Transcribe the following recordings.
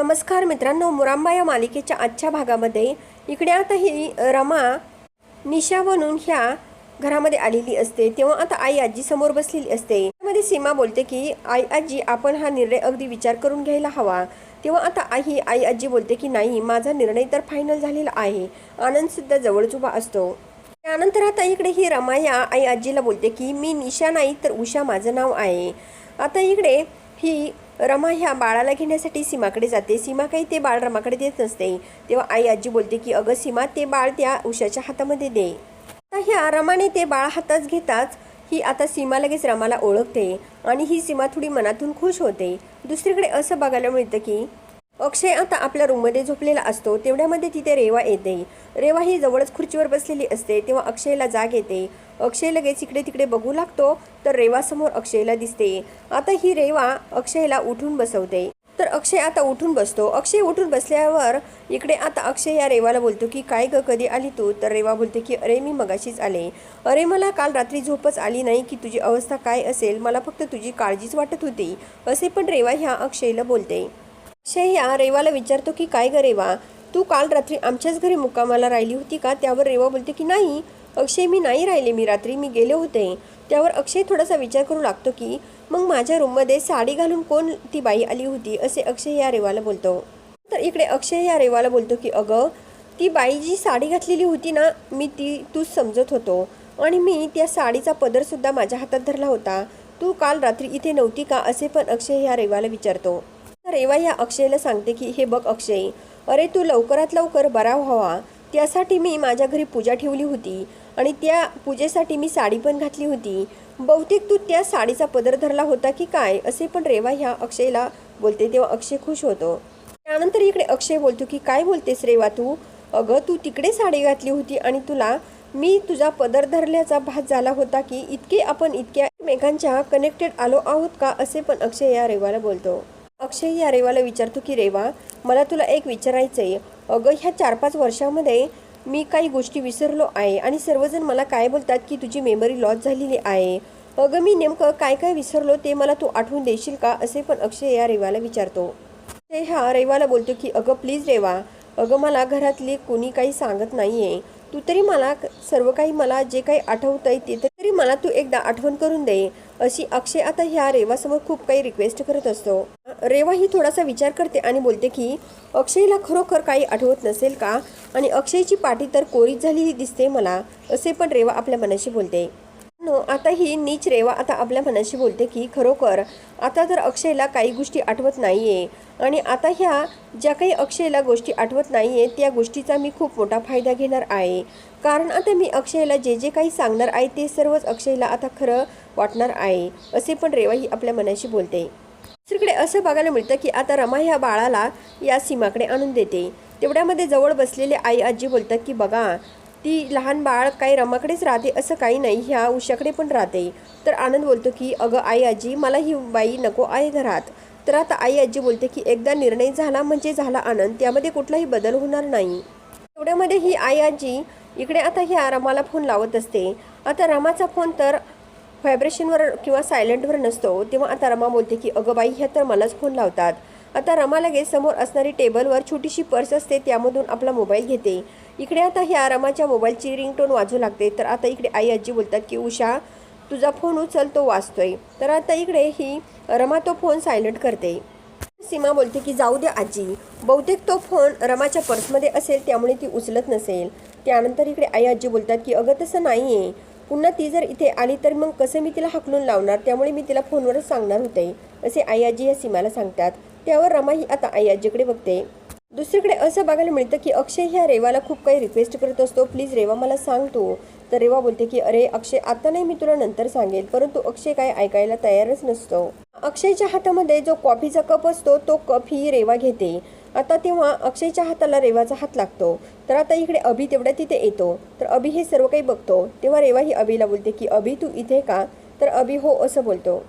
नमस्कार मित्रांनो मुरांबा या मालिकेच्या आजच्या भागामध्ये इकडे आता ही रमा निशा बनून ह्या घरामध्ये आलेली असते. तेव्हा आता आई आजी समोर बसलेली असते. त्यामध्ये सीमा बोलते की आई आजी आपण हा निर्णय अगदी विचार करून घ्यायला हवा. तेव्हा आता आई आई आजी बोलते की नाही माझा निर्णय तर फायनल झालेला आहे. आनंदसुद्धा जवळजुबा जवळच उभा असतो. त्यानंतर आता इकडे ही रमा या आई आजीला बोलते की मी निशा नाही तर उषा माझं नाव आहे. आता इकडे ही रमा ह्या बाळाला घेण्यासाठी सीमाकडे जाते. सीमा काही ते बाळ रमाकडे देत नसते. तेव्हा आई आजी बोलते की अगं सीमा ते बाळ त्या उषाच्या हातामध्ये दे. आता ह्या रमाने ते बाळ हातात घेताच ही आता सीमा लगेच रमाला ओळखते आणि ही सीमा थोडी मनातून खुश होते. दुसरीकडे असं बघायला मिळतं की अक्षय आता आपल्या रूममध्ये झोपलेला असतो. तेवढ्यामध्ये तिथे रेवा येते. रेवा ही जवळच खुर्चीवर बसलेली असते. तेव्हा अक्षयला जाग येते. अक्षय लगेच इकडे तिकडे बघू लागतो तर रेवासमोर अक्षयला दिसते. आता ही रेवा अक्षयला उठून बसवते. तर अक्षय आता उठून बसतो. अक्षय उठून बसल्यावर इकडे आता अक्षय या रेवाला बोलतो की काय ग कधी आली तू? तर रेवा बोलते की अरे मी मगाशीच आले. अरे मला काल रात्री झोपच आली नाही की तुझी अवस्था काय असेल? मला फक्त तुझी काळजीच वाटत होती. असे पण रेवा ह्या अक्षयला बोलते. अक्षय या रेवाला विचारतो की काय ग रेवा? तू काल रात्री आमच्याच घरी मुक्कामाला राहिली होती का? त्यावर रेवा बोलते की नाही अक्षय मी नाही राहिले. मी रात्री मी गेले होते. त्यावर अक्षय थोडासा विचार करू लागतो की मग माझ्या रूममध्ये साडी घालून कोण ती बाई आली होती असे अक्षय या रेवाला बोलतो. तर इकडे अक्षय या रेवाला बोलतो की अगं ती बाई जी साडी घातलेली होती ना मी ती तूच समजत होतो. आणि मी त्या साडीचा पदरसुद्धा माझ्या हातात धरला होता. तू काल रात्री इथे नव्हती का असे पण अक्षय ह्या रेवाला विचारतो. रेवा या अक्षयला सांगते की हे बघ अक्षय अरे तू लवकरात लवकर बरा व्हावा. त्यासाठी मी माझ्या घरी पूजा ठेवली होती. आणि त्या पूजेसाठी मी साडी पण घातली होती. बहुतेक तू त्या साडीचा पदर धरला होता की काय असे पण रेवा ह्या अक्षयला बोलते तेव्हा अक्षय खुश होतो. त्यानंतर इकडे अक्षय बोलतो की काय बोलतेस रेवा तू? अगं तू तिकडे साडी घातली होती आणि तुला मी तुझा पदर धरल्याचा भास झाला होता की इतके आपण इतक्या एकमेकांच्या कनेक्टेड आलो आहोत का? असे पण अक्षय या रेवाला बोलतो. अक्षय या रेवाला विचारतो की रेवा मला तुला एक विचारायचं आहे अगं ह्या चार पाच वर्षामध्ये मी काही गोष्टी विसरलो आहे आणि सर्वजण मला काय बोलतात की तुझी मेमरी लॉस झालेली आहे. अगं मी नेमकं काय काय विसरलो ते मला तू आठवून देशील का? असे पण अक्षय या रेवाला विचारतो. ते हा रेवाला बोलतो की अगं प्लीज रेवा. अगं मला घरातली कोणी काही सांगत नाही आहे तू तरी मला सर्व काही मला जे काही आठवत आहे ते तरी मला तू एकदा आठवण करून दे. अशी अक्षय आता ह्या रेवासमोर खूप काही रिक्वेस्ट करत असतो. रेवा ही थोडासा विचार करते आणि बोलते की अक्षयला खरोखर काही आठवत नसेल का? आणि अक्षयची पाठी तर कोरीत झालेली दिसते मला असे पण रेवा आपल्या मनाशी बोलते. नो आता ही नीच रेवा आता आपल्या मनाशी बोलते की खरोखर आता तर अक्षयला काही गोष्टी आठवत नाही आहे आणि आता ह्या ज्या काही अक्षयला गोष्टी आठवत नाही आहे त्या गोष्टीचा मी खूप मोठा फायदा घेणार आहे. कारण आता मी अक्षयला जे जे काही सांगणार आहे ते सर्वच अक्षयला आता खरं वाटणार आहे असे पण रेवा ही आपल्या मनाशी बोलते. दुसरीकडे असं बघायला मिळतं की आता रमा ह्या बाळाला या सीमाकडे आणून देते. तेवढ्यामध्ये जवळ बसलेले आई आजी बोलतात की बघा ती लहान बाळ काही रमाकडेच राहते असं काही नाही ह्या उषाकडे पण राहते. तर आनंद बोलतो की अगं आई आजी मला ही बाई नको आहे घरात. तर आता आई आजी बोलते की एकदा निर्णय झाला म्हणजे झाला आनंद त्यामध्ये कुठलाही बदल होणार नाही. तेवढ्यामध्ये ही आई आजी इकडे आता ह्या रमाला फोन लावत असते. आता रमाचा फोन तर व्हायब्रेशनवर किंवा सायलेंटवर नसतो तेव्हा आता रमा बोलते की अगं बाई ह्या तर मलाच फोन लावतात. आता रमा लगेच समोर असणारी टेबलवर छोटीशी पर्स असते त्यामधून आपला मोबाईल घेते. इकडे आता ह्या रमाच्या मोबाईलची रिंगटोन वाजू लागते तर आता इकडे आई आजी बोलतात की उषा तुझा फोन उचल तो वाचतोय तर आता इकडे ही रमा तो फोन सायलेंट करते. सीमा बोलते की जाऊ दे आजी. बहुतेक तो फोन रमाच्या पर्समध्ये असेल त्यामुळे ती उचलत नसेल. त्यानंतर इकडे आई आजी बोलतात की अगं तसं नाही आहे पुन्हा ती जर इथे आली तर मग कसं मी तिला हाकलून लावणार? त्यामुळे मी तिला फोनवरच सांगणार होते. असे आई आजी या सीमाला सांगतात. त्यावर रमा ही आता आई आजीकडे बघते. दुसरीकडे असं बघायला मिळतं की अक्षय ह्या रेवाला खूप काही रिक्वेस्ट करत असतो. प्लीज रेवा मला सांग तू. तर रेवा बोलते की अरे अक्षय आता नाही मी तुला नंतर सांगेल परंतु अक्षय काय ऐकायला तयारच नसतो. अक्षयच्या हातामध्ये जो कॉफीचा कप असतो तो कप ही रेवा घेते. आता तेव्हा अक्षयच्या हाताला रेवाचा हात लागतो. तर आता इकडे अभि तेवढ्या तिथे येतो. तर अभि हे सर्व काही बघतो. तेव्हा रेवा ही अभिला बोलते की अभि तू इथे का? तर अभि हो असं बोलतो.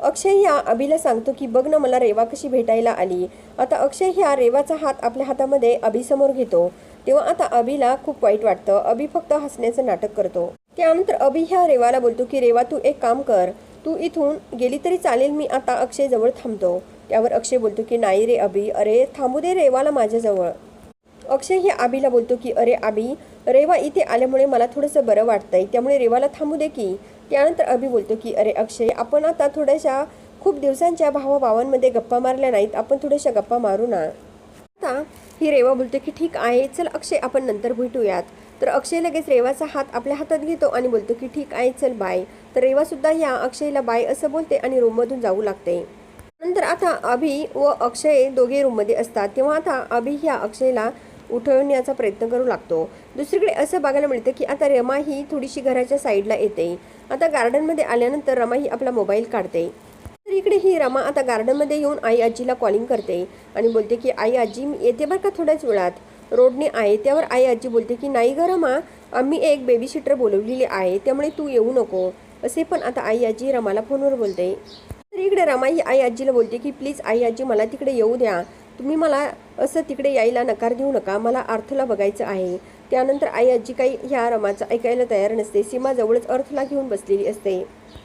अक्षय ह्या अभिला सांगतो की बघ ना मला रेवा कशी भेटायला आली. आता अक्षय ह्या रेवाचा हात आपल्या हातामध्ये अभिसमोर घेतो. तेव्हा आता अभिला खूप वाईट वाटतं. अभि फक्त हसण्याचं नाटक करतो. त्यानंतर अभि ह्या रेवाला बोलतो की रेवा तू एक काम कर. तू इथून गेली तरी चालेल मी आता अक्षय जवळ थांबतो. त्यावर अक्षय बोलतो की नाही रे अभि अरे थांबू दे रेवाला माझ्याजवळ. अक्षय हे आबीला बोलतो की अरे आबी रेवा इथे आल्यामुळे मला थोडंसं बरं वाटतंय त्यामुळे रेवाला थांबू दे की. त्यानंतर अभि बोलतो की अरे अक्षय आपण आता थोड्याशा खूप दिवसांच्या भावाभावांमध्ये गप्पा मारल्या नाहीत आपण थोड्याशा गप्पा मारू ना. आता ही रेवा बोलते की ठीक आहे चल अक्षय आपण नंतर भेटूयात. तर अक्षय लगेच रेवाचा हात आपल्या हातात घेतो आणि बोलतो की ठीक आहे चल बाय. तर रेवासुद्धा ह्या अक्षयला बाय असं बोलते आणि रूममधून जाऊ लागते. नंतर आता अभि व अक्षय दोघे रूममध्ये असतात. तेव्हा आता अभि ह्या अक्षयला उठवण्याचा प्रयत्न करू लागतो. दुसरीकडे असं बघायला मिळतं की आता रमा ही थोडीशी घराच्या साईडला येते. आता गार्डनमध्ये आल्यानंतर रमा ही आपला मोबाईल काढते. तर इकडे ही रमा आता गार्डनमध्ये येऊन आई आजीला कॉलिंग करते आणि बोलते की आई आजी मी येते बरं का थोड्याच वेळात? रोडने आहे. त्यावर आई आजी बोलते की नाही ग रमा आम्ही एक बेबी सिटर बोलवलेली आहे त्यामुळे तू येऊ नको. असे पण आता आई आजी रमाला फोनवर बोलते. तर इकडे रमा ही आई आजीला बोलते की प्लीज आई आजी मला तिकडे येऊ द्या. तुम्ही मला असं तिकडे यायला नकार देऊ नका. मला अर्थला बघायचं आहे. त्यानंतर आई आजी काही ह्या रमाचं ऐकायला तयार नसते. सीमा जवळच अर्थला घेऊन बसलेली असते.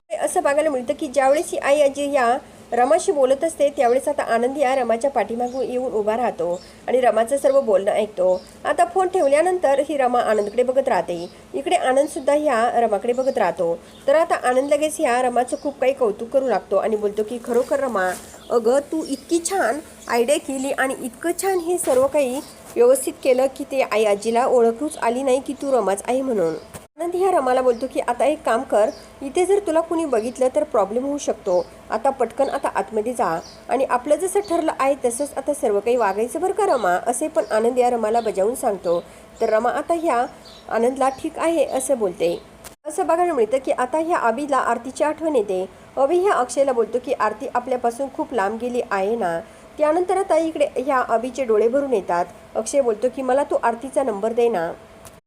ते असं बघायला मिळतं की ज्यावेळेस ही आई आजी या रमाशी बोलत असते त्यावेळेस आता आनंदी या रमाच्या पाठीमागून येऊन उभा राहतो आणि रमाचं सर्व बोलणं ऐकतो. आता फोन ठेवल्यानंतर ही रमा आनंदकडे बघत राहते. इकडे आनंदसुद्धा ह्या रमाकडे बघत राहतो. तर आता आनंद लगेच ह्या रमाचं खूप काही कौतुक करू लागतो आणि बोलतो की खरोखर रमा अगं तू इतकी छान आयडिया केली आणि इतकं छान हे सर्व काही व्यवस्थित केलं की ते आई आजीला ओळखूच आली नाही की तू रमाच आहे म्हणून. आनंद ह्या रमाला बोलतो की आता एक काम कर इथे जर तुला कुणी बघितलं तर प्रॉब्लेम होऊ शकतो. आता पटकन आता आतमध्ये जा. आणि आपलं जसं ठरलं आहे तसंच आता सर्व काही वागायचं बरं का रमा? असे पण आनंद या रमाला बजावून सांगतो. तर रमा आता ह्या आनंदला ठीक आहे असं बोलते. असं बघायला मिळतं की आता ह्या आबीला आरतीची आठवण येते. अभि ह्या अक्षयला बोलतो की आरती आपल्यापासून खूप लांब गेली आहे ना? त्यानंतर आता इकडे ह्या आबीचे डोळे भरून येतात. अक्षय बोलतो की मला तू आरतीचा नंबर दे ना.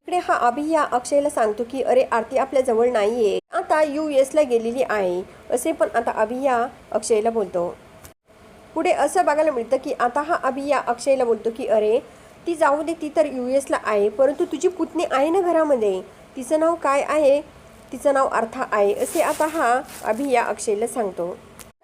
इकडे हा अभि या अक्षयला सांगतो की अरे आरती आपल्या जवळ नाहीये. आता यू एसला गेलेली आहे. असे पण आता अभि या अक्षयला बोलतो. पुढे असं बघायला मिळतं की आता हा अभि या अक्षयला बोलतो की अरे ती जाऊ दे ती तर यू एसला आहे परंतु तुझी पुतणी आहे ना घरामध्ये. तिचं नाव काय आहे? तिचं नाव अर्था आहे. असे आता हा अभि या अक्षयला सांगतो.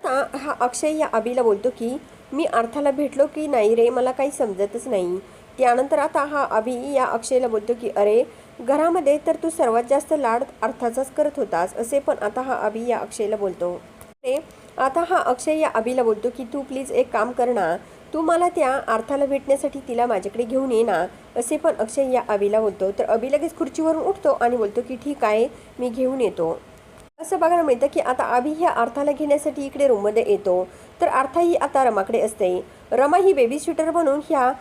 आता हा अक्षय या अभिला बोलतो की मी अर्थाला भेटलो की नाही रे मला काही समजतच नाही. त्यानंतर आता हा अभि या अक्षयला बोलतो की अरे घरामध्ये तर तू सर्वात जास्त लाड अर्थाचाच करत होतास असे पण आता हा अभि या अक्षयला बोलतो. ते आता हा अक्षय या अभिला बोलतो की तू प्लीज एक काम कर ना तू मला त्या अर्थाला भेटण्यासाठी तिला माझ्याकडे घेऊन ये ना असे पण अक्षय या अभिला बोलतो. तर अभि लगेच खुर्चीवरून उठतो आणि बोलतो की ठीक आहे मी घेऊन येतो. असं बघायला मिळतं की आता अभि ह्या अर्थाला घेण्यासाठी इकडे रूममध्ये येतो. तर अर्था ही आता रमाकडे असते. रमा ही बेबी शूटर बनून ह्या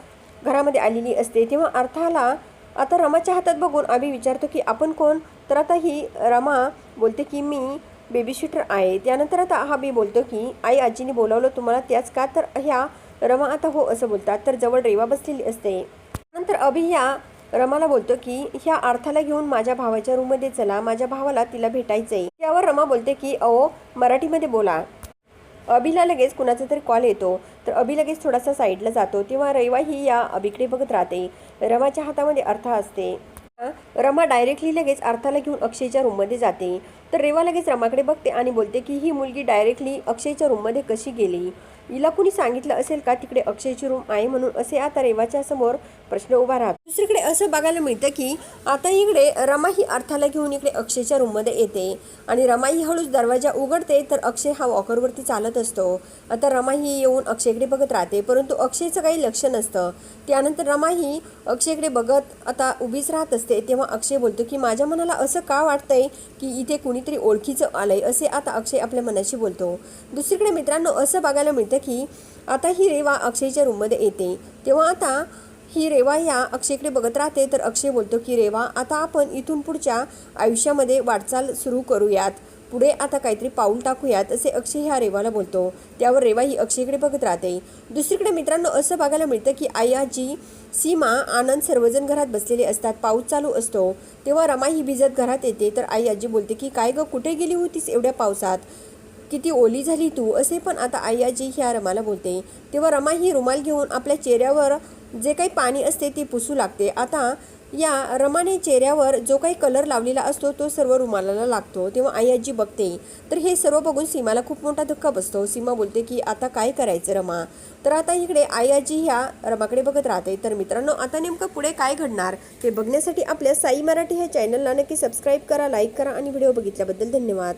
घरामध्ये आलेली असते तेव्हा अर्थाला आता रमाच्या हातात बघून अभि विचारतो की आपण कोण? तर आता ही रमा बोलते की मी बेबी शूटर आहे. त्यानंतर आता हा बी बोलतो की आई आजीने बोलावलं तुम्हाला त्याच का? तर ह्या रमा आता हो असं बोलतात. तर जवळ रेवा बसलेली असते. नंतर अभि ह्या रमाला बोलतो की ह्या अर्थाला घेऊन माझ्या भावाच्या रूममध्ये चला. माझ्या भावाला तिला भेटायचंय. त्यावर रमा बोलते की अहो मराठीमध्ये बोला. अभिला लगेच कुणाचा तरी कॉल येतो. तर अभि लगेच थोडासा साईडला जातो. तेव्हा रैवा ही या अभिकडे बघत राहते. रमाच्या हातामध्ये अर्थ असते. रमा डायरेक्टली लगेच अर्थाला घेऊन अक्षयच्या रूममध्ये जाते. तर रेवा लगेच रमाकडे बघते आणि बोलते की ही मुलगी डायरेक्टली अक्षयच्या रूममध्ये कशी गेली? हिला कुणी सांगितलं असेल का तिकडे अक्षयची रूम आहे म्हणून असे आता रेवाच्या समोर प्रश्न उभा राहतो. दुसरीकडे असं बघायला मिळतं की आता इकडे रमा ही अर्थाला घेऊन इकडे अक्षयच्या रूममध्ये येते आणि रमा ही हळूच दरवाजा उघडते तर अक्षय हा वॉकरवरती चालत असतो. आता रमा ही येऊन अक्षयकडे बघत राहते परंतु अक्षयचं काही लक्ष नसतं. त्यानंतर रमा ही अक्षयकडे बघत आता उभीच राहत असते तेव्हा अक्षय बोलतो की माझ्या मनाला असं का वाटतंय की इथे कुणीतरी ओळखीचं आलंय? असे आता अक्षय आपल्या मनाशी बोलतो. दुसरीकडे मित्रांनो असं बघायला मिळतं की आता ही रेवा अक्षयच्या रूममध्ये येते. तेव्हा आता ही रेवा ह्या अक्षयकडे बघत राहते. तर अक्षय बोलतो की रेवा आता आपण इथून पुढच्या आयुष्यामध्ये वाटचाल सुरू करूयात. पुढे आता काहीतरी पाऊल टाकूयात असे अक्षय ह्या रेवाला बोलतो. त्यावर रेवा ही अक्षयकडे बघत राहते. दुसरीकडे मित्रांनो असं बघायला मिळतं की आयाजी सीमा आनंद सर्वजण घरात बसलेले असतात. पाऊस चालू असतो. तेव्हा रमा ही भिजत घरात येते. तर आई आजी बोलते की काय ग कुठे गेली होतीस एवढ्या पावसात? किती ओली झाली तू असे पण आता आई आजी ह्या रमाला बोलते. तेव्हा रमा ही रुमाल घेऊन आपल्या चेहऱ्यावर जे काही पाणी असते ते पुसू लागते. आता या रमाने चेहऱ्यावर जो काही कलर लावलेला असतो तो सर्व रुमालाला लागतो. तेव्हा आई आजी बघते. तर हे सर्व बघून सीमाला खूप मोठा धक्का बसतो. सीमा बोलते की आता काय करायचं रमा? तर आता इकडे आई आजी ह्या रमाकडे बघत राहते. तर मित्रांनो आता नेमकं पुढे काय घडणार हे बघण्यासाठी आपल्या साई मराठी ह्या चॅनलला नक्की सबस्क्राईब करा लाईक करा आणि व्हिडिओ बघितल्याबद्दल धन्यवाद.